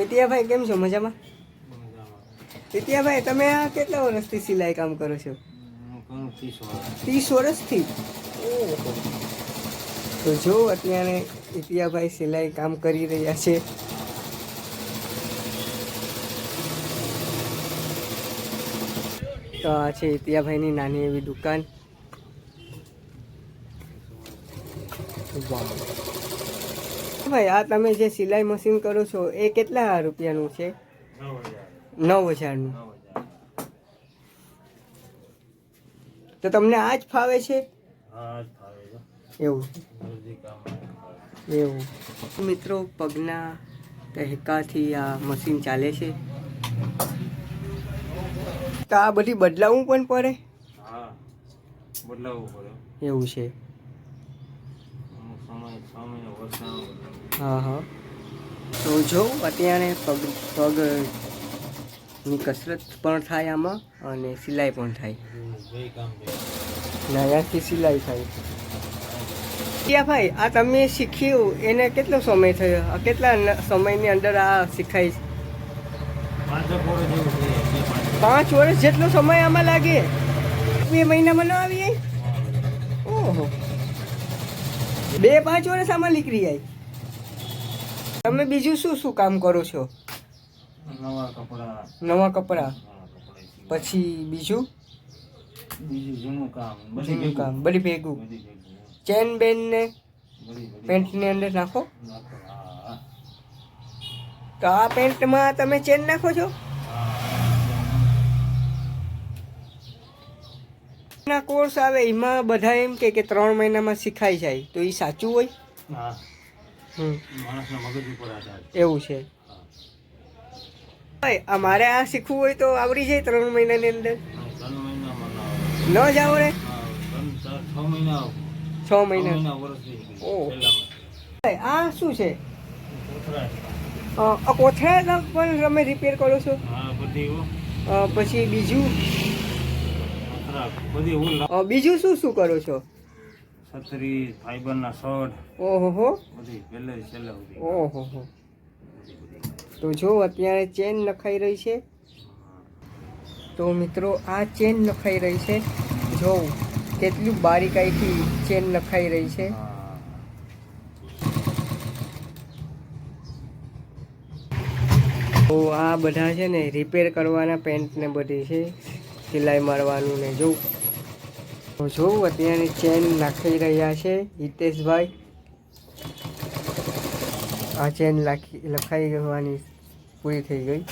હિતિયાભાઈ કેમ છો? મજામાં? હિતિયાભાઈ તમે આ કેટલા વર્ષથી સિલાઈ કામ કરો છો? ત્રીસ વર્ષથી? તો જો અત્યારે ઇતિયાભાઈ સિલાઈ કામ કરી રહ્યા છે. તો આ છે ઇતિયાભાઈની નાની એવી દુકાન. વાહ. ભાઈ આ તમે જે સિલાઈ મશીન કરો છો એ કેટલા રૂપિયાનું છે? નવ હજારનું. તો તમને આ જ ફાવે છે. એવું. એવું. મિત્રો પગના તહેકાથી આ મશીન ચાલે છે. તો આ બધી બદલાવવું પણ પડે? બદલાવવું પડે. એવું છે અમુક સમય છ મહિના વર્ષના હા હા તો જો, અત્યારે પગ પગની કસરત પણ થાય આમાં અને સિલાઈ પણ થાય. નાયાથી સિલાઈ થાય. ક્યાં ભાઈ, આ તમે શીખ્યું, એને કેટલો સમય થયો? કેટલા સમયની અંદર આ શીખાય? પાંચ વર્ષ જેટલો સમય આમાં લાગે. બે મહિનામાં ન આવી જાય ઓહો. બે પાંચ વર્ષ આમાં નીકળી જાય. તમે બીજું શું શું કામ કરો છો? નવા કપડા. નવા કપડાં. કપડા પછી બીજું? બીજું જૂનું કામ. બધી જૂનું ભેગું. કામ. બધી ભેગું. ચેન બેન ને પેન્ટની અંદર નાખો. તો આ પેન્ટમાં તમે ચેન નાખો છો? ના કોર્સ આવે એમાં બધા એમ કે કે ત્રણ મહિનામાં શીખાઈ જાય. તો એ સાચું હોય? હા. એવું છે. અમારે આ મારે આ શીખવું હોય તો આવડી જાય ત્રણ મહિનાની અંદર? ના જાવ રે છ મહિના. જાય. આ શું છે? કોથળા. પણ તમે રિપેર કરો છો? પછી બીજું. બધી બીજું શું શું કરો છો? છત્રી ફાઈબરના શર્ટ ઓહો બધી પહેલે છેલ્લે ઓહો તો જો અત્યારે ચેન નખાઈ રહી છે. તો મિત્રો આ ચેન નખાઈ રહી છે. જો કેટલું બારીકાઈથી ચેન નખાઈ રહી છે. તો આ બધા છે ને રિપેર કરવાના પેન્ટ ને બધી છે. સિલાઈ મારવાનું ને જોઉં. તો જો અત્યારે ચેન નાખી રહ્યા છે હિતેશભાઈ. આ ચેન લાખી લખાઈ જવાની પૂરી થઈ ગઈ.